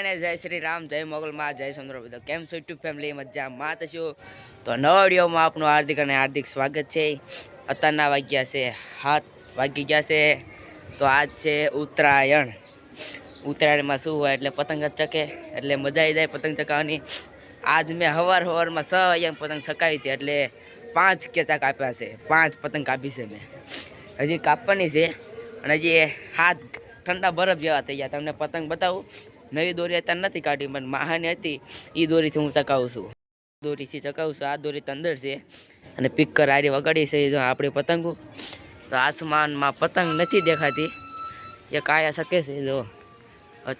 અને જય શ્રી રામ, જય મોગલમાં, જય ચંદ્ર બધો. કેમ છો યુટ્યુબ ફેમિલી મજામાં? તો શું? તો નવા વિડીયોમાં આપનું હાર્દિક અને હાર્દિક સ્વાગત છે. અત્યારના વાગ્યા છે હાથ વાગી ગયા છે. તો આજ છે ઉત્તરાયણ. ઉત્તરાયણમાં શું હોય એટલે પતંગ જ ચકે. એટલે મજા આવી જાય પતંગ ચકાવવાની આજ મેં હવાર હવારમાં છ વાગ્યા પતંગ ચકાવી હતી, એટલે પાંચ કેચા કાપ્યા છે. પાંચ પતંગ કાપી છે મેં. હજી કાપવાની છે. અને હજી હાથ ઠંડા બરફ જેવા થઈ ગયા. તમને પતંગ બતાવું. નવી દોરી અત્યારે નથી કાઢી, પણ મહાની હતી. એ દોરીથી હું ચકાવું છું. દોરીથી ચકાવું છું. આ દોરી તો અંદર છે. અને પિક્કર આરી વગાડી છે. જો આપણી પતંગો. તો આસમાનમાં પતંગ નથી દેખાતી. એ કાયા શકે છે, જો.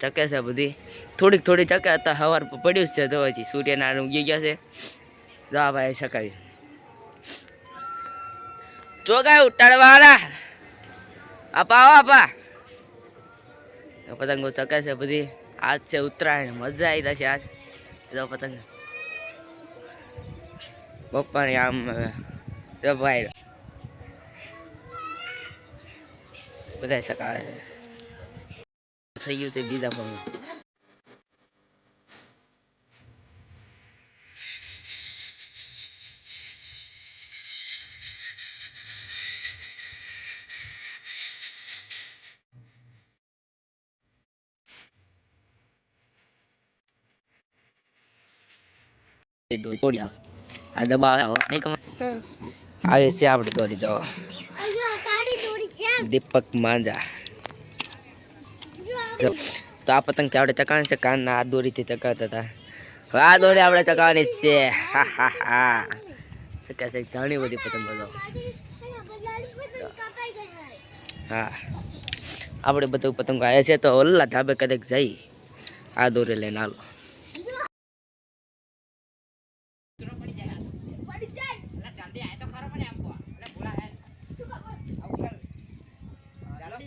ચકે છે બધી. થોડીક થોડી ચકે. હતા હવાર પડ્યું છે તો હજી. સૂર્યનારાયણ ઉગી ગયા છે. જો આ ભાઈ, ચકાવી. ચોગાય ઉટાડવાળા આપા આપા. પતંગો ચકે છે બધી. આજ છે ઉત્તરાયણ, મજા આવી જશે આજ. જો પતંગ. પપ્પાની આમ જો ભાઈ બધા શકાવે થઈ ગયું છે બીજા પણ આવશે આ ડબ્બા આવે. નહીં ખબર? આવે છે આપણે તોડી દો દીપક માંજા તો આ પતંગથી આપણે ચકાવવાની છે કાનના આ દોરીથી ચકાવતા હતા. હવે આ દોરી આપણે ચકાવવાની છે. હા હા હા. ચકાશે ઘણી બધી પતંગ બધો હા. આપણે બધું પતંગ આવ્યા છે તો ઓલા ધાબે કદાચ જઈ. આ દોરી લઈને હાલો.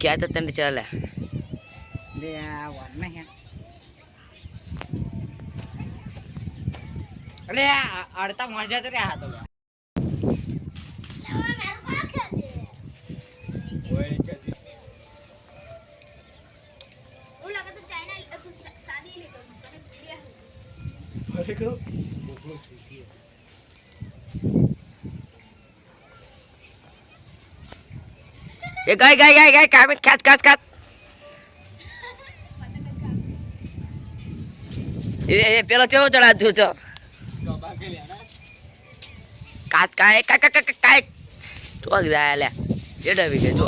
ક્યાં તો તને ચાલે? અરે અડતા મજા તો રહ્યા તો એ ગાય ગાય ગાય ગાય કામ કાચ કાચ કાચ એ એ પેલો કેવો ચડા તું છો કાચ કાય કાય કાય કાય તો જાય લે એડા વી જો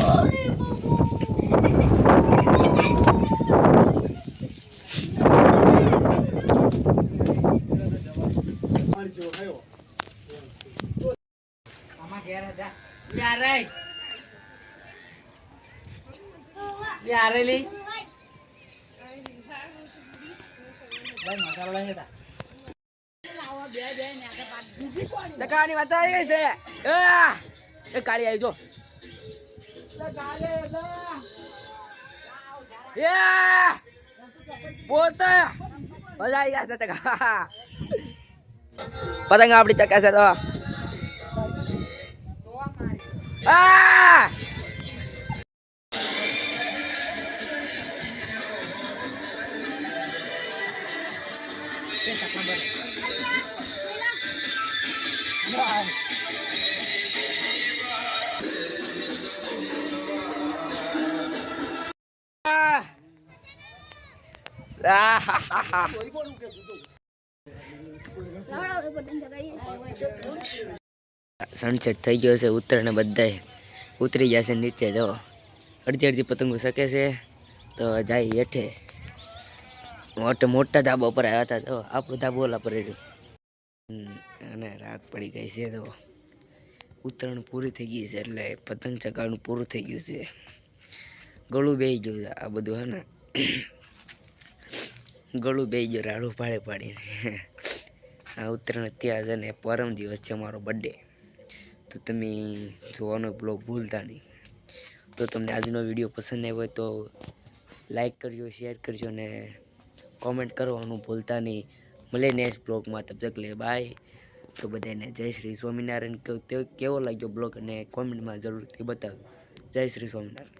આમાં ઘેર છે એ કાળી આવી જો બોલતો મજા આવી ગયા છે પતંગ આપણી ચકાસે તો Ah. Ah, ha, ha, ha. Sunset થઈ ગયો છે ઉત્તરને બધાએ ઉતરી ગયા છે નીચે, જો. અડધી અડધી પતંગો શકે છે. તો જાય હેઠે. મોટા મોટા ધાબા પર આવ્યા હતા, તો આપણું ધાબો ઓલા પર અને રાગ પડી ગઈ છે, તો ઉત્તરાયણ પૂરી થઈ ગઈ છે, એટલે પતંગ ચગાવવાનું પૂરું થઈ ગયું છે. ગળું બેહી ગયું છે આ બધું, હે ને? ગળું બેહી ગયું, રાડું પાડે પાડીને. આ ઉત્તરાયણ અત્યારે છે ને પરમ દિવસ છે મારો બર્થડે તો તમે જોવાનો બ્લોગ ભૂલતા નહીં. તો તમને આજનો વીડિયો પસંદ આવ્યો હોય તો લાઈક કરજો, શેર કરજો અને કોમેન્ટ કરવાનું ભૂલતા નહીં. મળે નેક્સ્ટ બ્લોગમાં. તબ તક લે બાય તો બધાને જય શ્રી સ્વામિનારાયણ. કેવો લાગ્યો બ્લોગ અને કોમેન્ટમાં જરૂરથી બતાવો જય શ્રી સ્વામિનારાયણ.